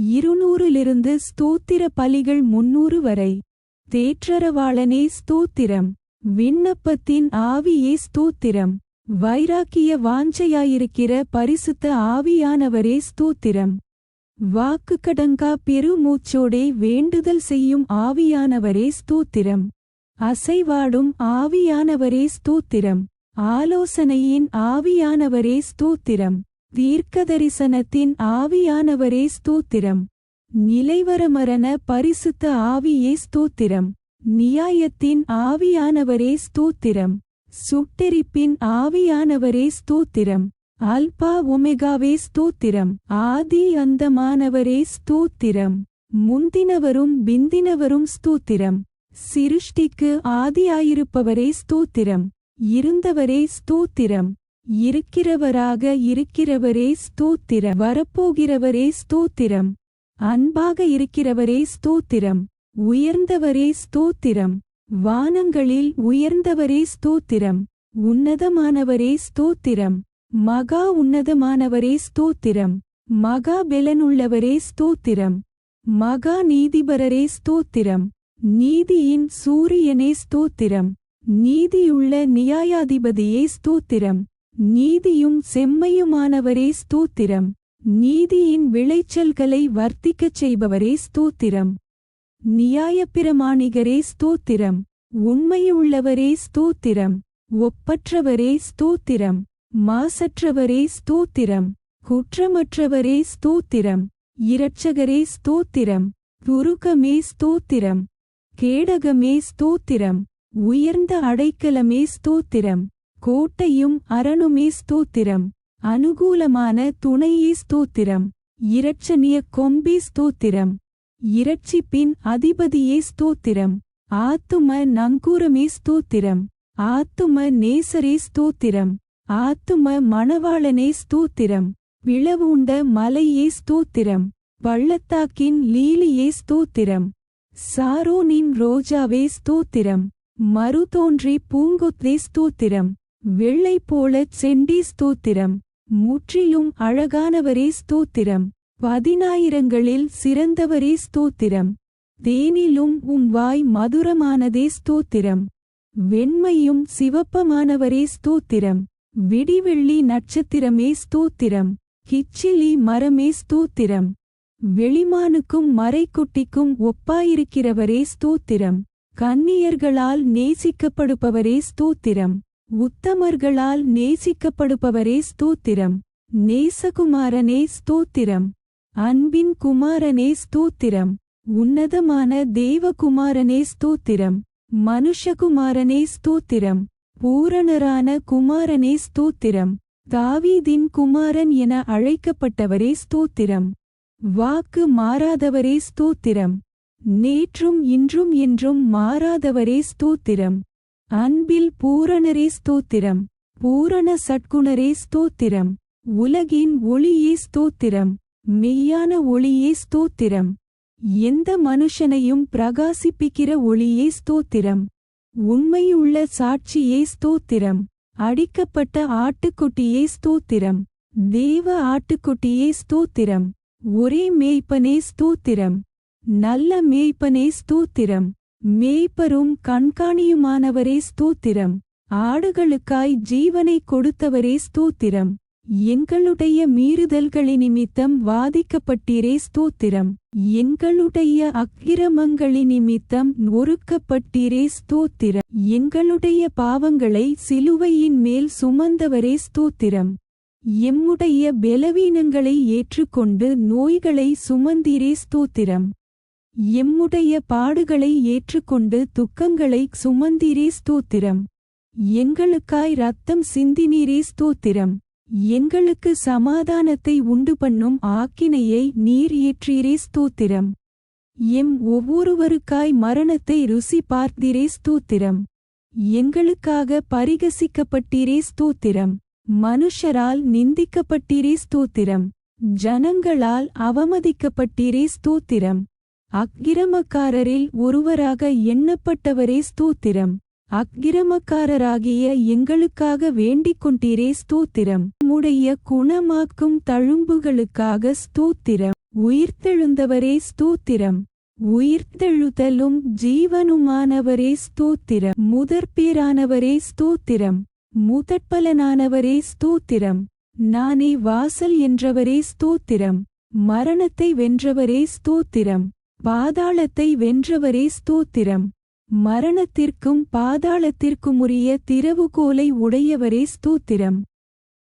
இருநூறிலிருந்து ஸ்தோத்திர பலிகள் முன்னூறு வரை. தேற்றரவாளனே ஸ்தோத்திரம். விண்ணப்பத்தின் ஆவியே ஸ்தோத்திரம். வைராக்கிய வாஞ்சையாயிருக்கிற பரிசுத்த ஆவியானவரே ஸ்தோத்திரம். வாக்குக்கடங்கா பெருமூச்சோடே வேண்டுதல் செய்யும் ஆவியானவரே ஸ்தோத்திரம். அசைவாடும் ஆவியானவரே ஸ்தோத்திரம். ஆலோசனையின் ஆவியானவரே ஸ்தோத்திரம். தீர்க்கதரிசனத்தின் ஆவியானவரே ஸ்தோத்திரம். நிலைவரமரண பரிசுத்த ஆவியே ஸ்தோத்திரம். நியாயத்தின் ஆவியானவரே ஸ்தோத்திரம். சுட்டெரிப்பின் ஆவியானவரே ஸ்தோத்திரம். அல்பா ஒமெகாவே ஸ்தோத்திரம். ஆதி அந்தமானவரே ஸ்தோத்திரம். முந்தினவரும் பிந்தினவரும் ஸ்தோத்திரம். சிருஷ்டிக்கு ஆதியாயிருப்பவரே ஸ்தோத்திரம். இருந்தவரே ஸ்தோத்திரம். இருக்கிறவராக இருக்கிறவரே ஸ்தோத்திர வரப்போகிறவரே ஸ்தோத்திரம். அன்பாக இருக்கிறவரே ஸ்தோத்திரம். உயர்ந்தவரே ஸ்தோத்திரம். வானங்களில் உயர்ந்தவரே ஸ்தோத்திரம். உன்னதமானவரே ஸ்தோத்திரம். மகா உன்னதமானவரே ஸ்தோத்திரம். மகா பெலனுள்ளவரே ஸ்தோத்திரம். மகா நீதிபரரே ஸ்தோத்திரம். நீதியின் சூரியனே ஸ்தோத்திரம். நீதியுள்ள நியாயாதிபதியே ஸ்தோத்திரம். நீதியும் செம்மையுமானவரே ஸ்தூத்திரம். நீதியின் விளைச்சல்களை வர்த்திக்கச் செய்பவரே ஸ்தூத்திரம். நியாயப்பிரமாணிகரே ஸ்தூத்திரம். உண்மையுள்ளவரே ஸ்தூத்திரம். ஒப்பற்றவரே ஸ்தூத்திரம். மாசற்றவரே ஸ்தூத்திரம். குற்றமற்றவரே ஸ்தூத்திரம். இரட்சகரே ஸ்தூத்திரம். துருக்கமே ஸ்தூத்திரம். கேடகமே ஸ்தூத்திரம். உயர்ந்த அடைக்கலமே ஸ்தூத்திரம். கோட்டையும் அரணுமே ஸ்தோத்திரம். அனுகூலமான துணையே ஸ்தோத்திரம். இரட்சணிய கொம்பே ஸ்தோத்திரம். இரட்சிப்பின் அதிபதியே ஸ்தோத்திரம். ஆத்தும நங்கூரமே ஸ்தோத்திரம். ஆத்தும நேசரே ஸ்தோத்திரம். ஆத்தும மணவாளனே ஸ்தோத்திரம். பிளவுண்ட மலையே ஸ்தோத்திரம். பள்ளத்தாக்கின் லீலியே ஸ்தோத்திரம். சாரோனின் ரோஜாவே ஸ்தோத்திரம். மறுதோன்றி பூங்கொத்தே ஸ்தோத்திரம். வெள்ளை போலச் செண்டி ஸ்தோத்திரம். முற்றிலும் அழகானவரே ஸ்தோத்திரம். பதினாயிரங்களில் சிறந்தவரே ஸ்தோத்திரம். தேனிலும் உம் வாய் மதுரமானதே ஸ்தோத்திரம். வெண்மையும் சிவப்பமானவரே ஸ்தோத்திரம். விடிவெள்ளி நட்சத்திரமே ஸ்தோத்திரம். கிச்சிலி மரமே ஸ்தோத்திரம். வெளிமானுக்கும் மறைக்குட்டிக்கும் ஒப்பாயிருக்கிறவரே ஸ்தோத்திரம். கன்னியர்களால் நேசிக்கப்படுபவரே ஸ்தோத்திரம். உத்தமர்களால் நேசிக்கப்படுபவரே ஸ்தோத்திரம். நேசகுமாரனே ஸ்தோத்திரம். அன்பின் குமாரனே ஸ்தோத்திரம். உன்னதமான தேவகுமாரனே ஸ்தோத்திரம். மனுஷகுமாரனே ஸ்தோத்திரம். பூரணரான குமாரனே ஸ்தோத்திரம். தாவீதின் குமாரன் என அழைக்கப்பட்டவரே ஸ்தோத்திரம். வாக்கு மாறாதவரே ஸ்தோத்திரம். நேற்றும் இன்றும் என்றும் மாறாதவரே ஸ்தோத்திரம். அன்பில் பூரணரே ஸ்தோத்திரம் பூரண சட்குணரே ஸ்தோத்திரம். உலகின் ஒளியே ஸ்தோத்திரம் மெய்யான ஒளியே ஸ்தோத்திரம். எந்த மனுஷனையும் பிரகாசிப்பிக்கிற ஒளியே ஸ்தோத்திரம். உண்மையுள்ள சாட்சியே ஸ்தோத்திரம். அடிக்கப்பட்ட ஆட்டுக்குட்டியே ஸ்தோத்திரம். தேவ ஆட்டுக்குட்டியே ஸ்தோத்திரம். ஒரே மேய்ப்பனே ஸ்தோத்திரம். நல்ல மேய்ப்பனே ஸ்தோத்திரம். மேய்ப்பரும் கண்காணியுமானவரே ஸ்தோத்திரம். ஆடுகளுக்காய் ஜீவனை கொடுத்தவரே ஸ்தோத்திரம். எங்களுடைய மீறுதல்களினிமித்தம் வாதிக்கப்பட்டீரே ஸ்தோத்திரம். எங்களுடைய அக்கிரமங்களினிமித்தம் நொறுக்கப்பட்டீரே ஸ்தோத்திரம். எங்களுடைய பாவங்களை சிலுவையின் மேல் சுமந்தவரே ஸ்தோத்திரம். எம்முடைய பெலவீனங்களை ஏற்றுக்கொண்டு நோய்களை சுமந்தீரே ஸ்தோத்திரம். எம்முடைய பாடுகளை ஏற்றுக்கொண்டு துக்கங்களை சுமந்தீரே ஸ்தோத்திரம். எங்களுக்காய் ரத்தம் சிந்தினீரே ஸ்தோத்திரம். எங்களுக்கு சமாதானத்தை உண்டு பண்ணும் ஆக்கினையை நீர் ஏற்றீரே ஸ்தோத்திரம். எம் ஒவ்வொருவருக்காய் மரணத்தை ருசி பார்த்தீரே ஸ்தோத்திரம். எங்களுக்காக பரிகசிக்கப்பட்டீரே ஸ்தோத்திரம். மனுஷரால் நிந்திக்கப்பட்டீரே ஸ்தோத்திரம். ஜனங்களால் அவமதிக்கப்பட்டீரே ஸ்தோத்திரம். அக்கிரமக்காரரில் ஒருவராக எண்ணப்பட்டவரே ஸ்தோத்திரம். அக்கிரமக்காரராகிய எங்களுக்காக வேண்டிக் கொண்டீரே ஸ்தோத்திரம். உம்முடைய குணமாக்கும் தழும்புகளுக்காக ஸ்தோத்திரம். உயிர்த்தெழுந்தவரே ஸ்தோத்திரம். உயிர்த்தெழுதலும் ஜீவனுமானவரே ஸ்தோத்திரம். முதற்பேரானவரே ஸ்தோத்திரம். முதற்பலனானவரே ஸ்தோத்திரம். நானே வாசல் என்றவரே ஸ்தோத்திரம். மரணத்தை வென்றவரே ஸ்தோத்திரம். பாதாளத்தை வென்றவரே ஸ்தோத்திரம். மரணத்திற்கும் பாதாளத்திற்குமுரிய திறவுகோலை உடையவரே ஸ்தோத்திரம்.